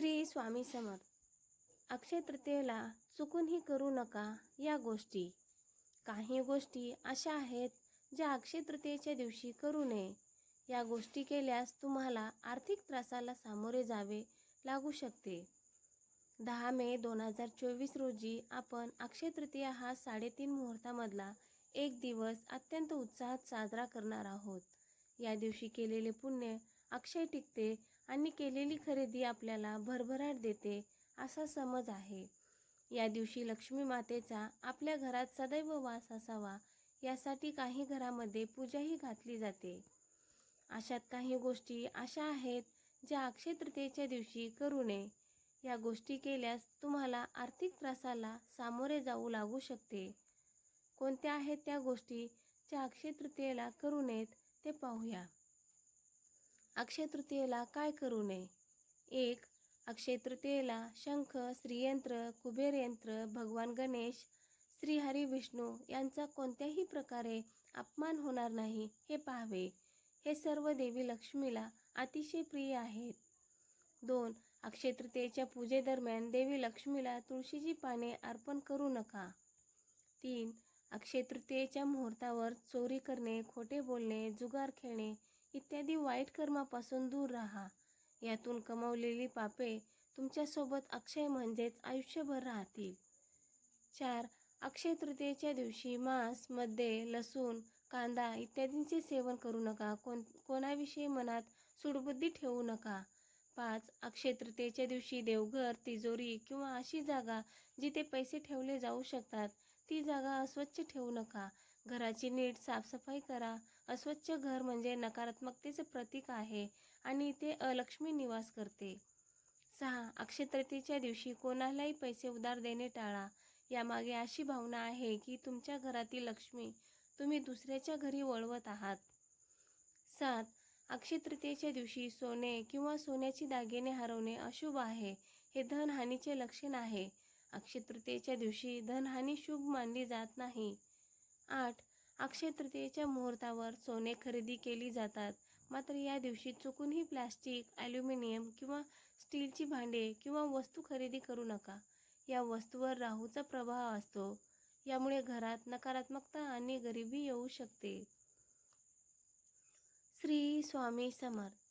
श्री स्वामी समर्थ. अक्षय तृतीयेला चुकूनही करू नका या गोष्टी. काही गोष्टी अशा आहेत ज्या अक्षय तृतीयेच्या दिवशी करू नये. या गोष्टी केल्यास तुम्हाला आर्थिक त्रासाला सामोरे जावे लागू शकते. दहा मे दोन हजार चोवीस रोजी आपण अक्षय तृतीया हा साडेतीन मुहूर्तामधला एक दिवस अत्यंत उत्साहात साजरा करणार आहोत. या दिवशी केलेले पुण्य अक्षय टिकते आणि केलेली खरेदी आपल्याला भरभराट देते असा समज आहे. या दिवशी लक्ष्मी मातेचा आपल्या घरात सदैव वास असावा यासाठी काही घरामध्ये पूजाही घातली जाते. अशात काही गोष्टी अशा आहेत ज्या अक्षय तृतीयेच्या दिवशी करू नये. या गोष्टी केल्यास तुम्हाला आर्थिक त्रासाला सामोरे जाऊ लागू शकते. कोणत्या आहेत त्या गोष्टी ज्या अक्षय तृतीयेला करू नयेत ते पाहूया. अक्षय तृतीयेला काय करू नये? एक अक्षय तृतीयेला शंख श्रीयंत्र कुबेरयंत्र भगवान गणेश श्रीहरी विष्णू यांचा कोणत्याही प्रकारे अपमान होणार नाही हे पाहावे. हे सर्व देवी लक्ष्मीला अतिशय प्रिय आहेत. दोन अक्षय तृतीयेच्या पूजेदरम्यान देवी लक्ष्मीला तुळशीची पाने अर्पण करू नका. तीन अक्षय तृतीयेच्या मुहूर्तावर चोरी करणे खोटे बोलणे जुगार खेळणे इत्यादी वाईट कर्मापासून दूर राहा. यातून कमवलेली पापे तुमच्यासोबत अक्षय म्हणजेच आयुष्यभर राहतील. चार अक्षय तृतीयेच्या दिवशी मांसमध्ये लसूण कांदा इत्यादींचे सेवन करू नका. कोण कोणाविषयी मनात सुडबुद्धी ठेवू नका. पाच अक्षय तृतीयेच्या दिवशी देवघर तिजोरी किंवा अशी जागा जिथे पैसे ठेवले जाऊ शकतात ती जागा अस्वच्छ ठेवू नका. घराची नीट साफसफाई करा. अस्वच्छ घर म्हणजे नकारात्मकतेचे प्रतीक आहे आणि इथे अलक्ष्मी निवास करते. सहा अक्षय दिवशी कोणालाही पैसे उधार देणे टाळा. यामागे अशी भावना आहे की तुमच्या घरातील लक्ष्मी तुम्ही दुसऱ्याच्या घरी वळवत आहात. सात अक्षयतृतीयेच्या दिवशी सोने किंवा सोन्याची दागिने हरवणे अशुभ आहे. हे धनहानीचे लक्षण आहे. अक्षयतृतीयेच्या दिवशी धनहानी शुभ मानली जात नाही. आठ अक्षय तृतीयेच्या मुहूर्तावर सोने खरेदी केली जातात. मात्र या दिवशी चुकूनही प्लॅस्टिक ॲल्युमिनियम किंवा स्टीलची भांडे किंवा वस्तू खरेदी करू नका. या वस्तूवर राहूचा प्रभाव असतो. यामुळे घरात नकारात्मकता आणि गरिबी येऊ शकते. श्री स्वामी समर्थ